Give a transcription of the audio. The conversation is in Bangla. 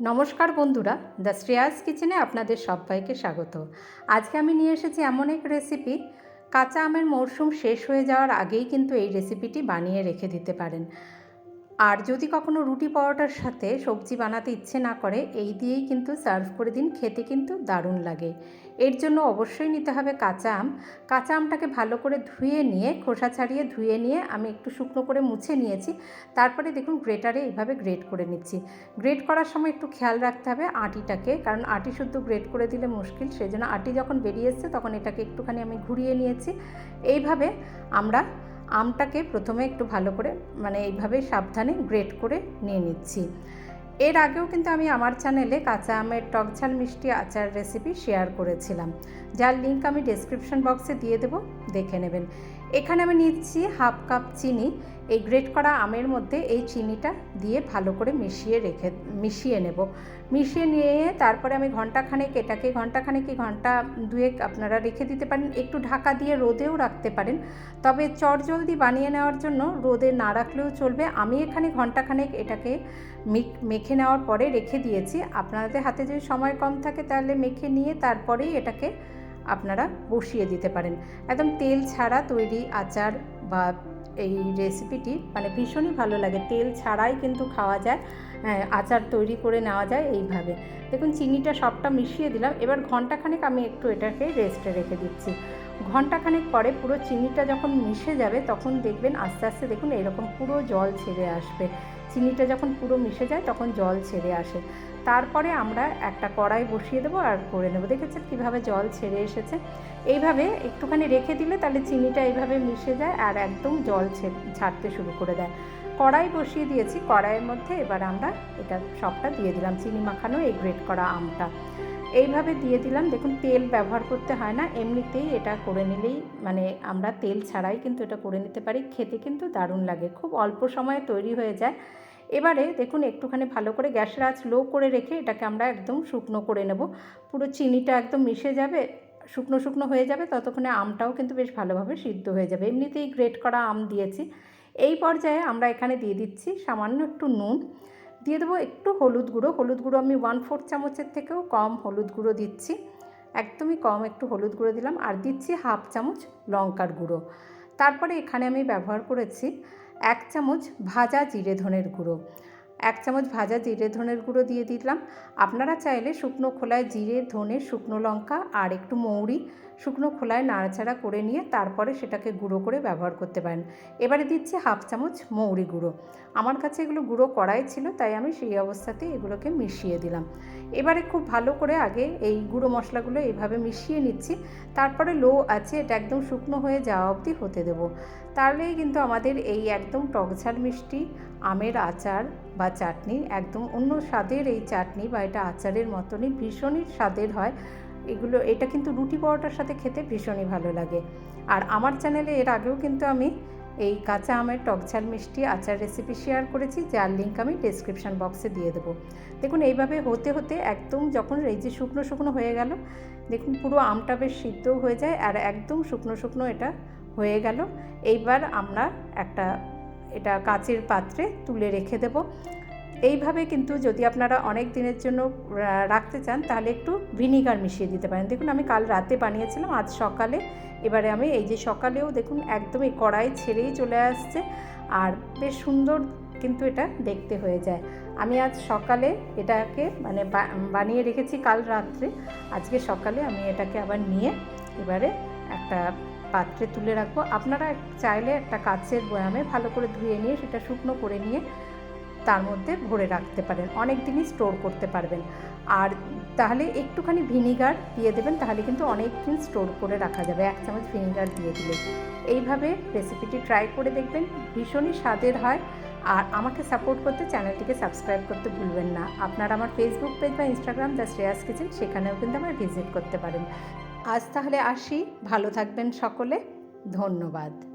নমস্কার বন্ধুরা, দ্য শ্রেয়াস কিচেনে আপনাদের সবাইকে স্বাগত। আজকে আমি নিয়ে এসেছি এমন এক রেসিপি কাঁচা আমের মরশুম শেষ হয়ে যাওয়ার আগেই কিন্তু এই রেসিপিটি বানিয়ে রেখে দিতে পারেন। আর যদি কখনো রুটি পরোটার সাথে সবজি বানাতে ইচ্ছে না করে, এই দিয়েই কিন্তু সার্ভ করে দিন, খেতে কিন্তু দারুণ লাগে। এর জন্য অবশ্যই নিতে হবে কাঁচা আম। কাঁচা আমটাকে ভালো করে ধুয়ে নিয়ে, খোসা ছাড়িয়ে ধুয়ে নিয়ে আমি একটু শুকনো করে মুছে নিয়েছি। তারপরে দেখুন গ্রেটারে এইভাবে গ্রেট করে নিচ্ছি। গ্রেট করার সময় একটু খেয়াল রাখতে হবে আটিটাকে, কারণ আটি শুদ্ধ গ্রেট করে দিলে মুশকিল। সেই জন্য আটি যখন বেরিয়ে এসছে, তখন এটাকে একটুখানি আমি ঘুরিয়ে নিয়েছি। এইভাবে আমরা আমটাকে প্রথমে একটু ভালো করে মানে এইভাবে সাবধানে গ্রেট করে নিয়ে নিচ্ছি। এর আগেও কিন্তু আমি আমার চ্যানেলে কাঁচা আমের টক ঝাল মিষ্টি আচার রেসিপি শেয়ার করেছিলাম। যার লিঙ্ক আমি ডেসক্রিপশন বক্সে দিয়ে দেবো, দেখে নেবেন। এখানে আমি নিচ্ছি হাফ কাপ চিনি এই গ্রেট করা আমের মধ্যে এই চিনিটা দিয়ে ভালো করে মিশিয়ে রেখে, মিশিয়ে নেব। মিশিয়ে নিয়ে তারপরে আমি ঘন্টাখানেক এটাকে, ঘন্টাখানেক কি ঘণ্টা দুয়েক আপনারা রেখে দিতে পারেন, একটু ঢাকা দিয়ে রোদেও রাখতে পারেন। তবে চটজলদি বানিয়ে নেওয়ার জন্য রোদে না রাখলেও চলবে। আমি এখানে ঘন্টাখানেক এটাকে মেখে নেওয়ার পরে রেখে দিয়েছি। আপনাদের হাতে যদি সময় কম থাকে তাহলে মেখে নিয়ে তারপরেই এটাকে আপনারা বসিয়ে দিতে পারেন। একদম তেল ছাড়া তৈরি আচার বা এই রেসিপিটি মানে ভীষণই ভালো লাগে। তেল ছাড়াই কিন্তু খাওয়া যায় হ্যাঁ, আচার তৈরি করে নেওয়া যায় এইভাবে। দেখুন চিনিটা সবটা মিশিয়ে দিলাম। এবার ঘন্টাখানেক আমি একটু এটাকে রেস্টে রেখে দিচ্ছি। ঘন্টাখানেক পরে পুরো চিনিটা যখন মিশে যাবে তখন দেখবেন আস্তে আস্তে দেখুন এরকম পুরো জল ছেড়ে আসবে। চিনিটা যখন পুরো মিশে যায় তখন জল ছেড়ে আসে। তারপরে আমরা একটা কড়াই বসিয়ে দেবো আর করে নেব। দেখেছেন কীভাবে জল ছেড়ে এসেছে? এইভাবে একটুখানি রেখে দিলে তাহলে চিনিটা এইভাবে মিশে যায় আর একদম জল ছাড়তে শুরু করে দেয়। কড়াই বসিয়ে দিয়েছি। কড়াইয়ের মধ্যে এবার আমরা এটা সবটা দিয়ে দিলাম। চিনি মাখানো, এই গ্রেট করা আমটা। এইভাবে দিয়ে দিলাম। দেখুন, তেল ব্যবহার করতে হয় না। এমনিতেই এটা করে নিলেই মানে আমরা তেল ছাড়াই কিন্তু এটা করে নিতে পারি। খেতে কিন্তু দারুণ লাগে। খুব অল্প সময়ে তৈরি হয়ে যায়। এবারে দেখুন, একটুখানি ভালো করে গ্যাসের আঁচ লো করে রেখে এটাকে আমরা একদম শুকনো করে নেব। পুরো চিনিটা একদম মিশে যাবে, শুকনো শুকনো হয়ে যাবে, ততক্ষণে আমটাও কিন্তু বেশ ভালোভাবে সিদ্ধ হয়ে যাবে। এমনিতেই গ্রেট করা আম দিয়েছি। এই পর্যায়ে আমরা এখানে দিয়ে দিচ্ছি সামান্য একটু নুন। দিয়ে দেবো একটু হলুদ গুঁড়ো। হলুদ গুঁড়ো আমি ওয়ান ফোর চামচের থেকেও কম হলুদ গুঁড়ো দিচ্ছি। একদমই কম একটু হলুদ গুঁড়ো দিলাম আর দিচ্ছি হাফ চামচ লঙ্কার গুঁড়ো। তারপরে এখানে আমি ব্যবহার করেছি এক চামচ ভাজা জিরে ধনের গুঁড়ো। এক চামচ ভাজা জিরে ধনের গুঁড়ো দিয়ে দিলাম। আপনারা চাইলে শুকনো খোলায় জিরে, ধনে, শুকনো লঙ্কা আর একটু মৌরি শুকনো খোলায় নাড়াচাড়া করে নিয়ে তারপরে সেটাকে গুঁড়ো করে ব্যবহার করতে পারেন। এবারে দিচ্ছি হাফ চামচ মৌরি গুঁড়ো। আমার কাছে এগুলো গুঁড়ো করাই ছিল, তাই আমি সেই অবস্থাতে এগুলোকে মিশিয়ে দিলাম। এবারে খুব ভালো করে আগে এই গুঁড়ো মশলাগুলো এইভাবে মিশিয়ে নিচ্ছি। তারপরে লো আছে, এটা একদম শুকনো হয়ে যাওয়া অবধি হতে দেবো। তাহলেই কিন্তু আমাদের এই একদম টকঝাল মিষ্টি, আমের আচার বা চাটনি, একদম অন্য স্বাদের এই চাটনি বা এটা আচারের মতনই ভীষণই স্বাদের হয়। এগুলো, এটা কিন্তু রুটি পরোটার সাথে খেতে ভীষণই ভালো লাগে। আর আমার চ্যানেলে এর আগেও কিন্তু আমি এই কাঁচা আমের টকঝাল মিষ্টি আচার রেসিপি শেয়ার করেছি, যার লিঙ্ক আমি ডিসক্রিপশান বক্সে দিয়ে দেবো। দেখুন, এইভাবে হতে হতে একদম যখন এই যে শুকনো শুকনো হয়ে গেল, দেখুন পুরো আমটা বেশ সিদ্ধও হয়ে যায় আর একদম শুকনো শুকনো এটা হয়ে গেল। এইবার আমরা একটা এটা কাচের পাত্রে তুলে রেখে দেব। এইভাবে কিন্তু যদি আপনারা অনেক দিনের জন্য রাখতে চান, তাহলে একটু ভিনিগার মিশিয়ে দিতে পারেন। দেখুন, আমি কাল রাতে বানিয়েছিলাম, আজ সকালে। এবারে আমি এই যে সকালেও দেখুন একদম এই কড়াই ছেড়েই চলে আসছে আর বেশ সুন্দর কিন্তু এটা দেখতে হয়ে যায়। আমি আজ সকালে এটাকে মানে বানিয়ে রেখেছি কাল রাত্রে। আজকে সকালে আমি এটাকে আবার নিয়ে এবারে একটা পাত্রে তুলে রাখব। আপনারা চাইলে একটা কাচের বয়ামে ভালো করে ধুয়ে নিয়ে সেটা শুকনো করে নিয়ে তার মধ্যে ভরে রাখতে পারেন। অনেক দিনই স্টোর করতে পারবেন। আর তাহলে একটুখানি ভিনিগার দিয়ে দেবেন, তাহলে কিন্তু অনেক দিন স্টোর করে রাখা যাবে। এক চামচ ভিনিগার দিয়ে দিলে। এইভাবে রেসিপিটি ট্রাই করে দেখবেন, ভীষণই স্বাদের হয়। আর আমাকে সাপোর্ট করতে চ্যানেলটিকে সাবস্ক্রাইব করতে ভুলবেন না। আপনারা আমার ফেসবুক পেজ বা ইনস্টাগ্রাম দ্য শ্রেয়াস কিচেন সেখানেও কিন্তু আমার ভিজিট করতে পারেন। আজ তাহলে আসি। ভালো থাকবেন সকলে। ধন্যবাদ।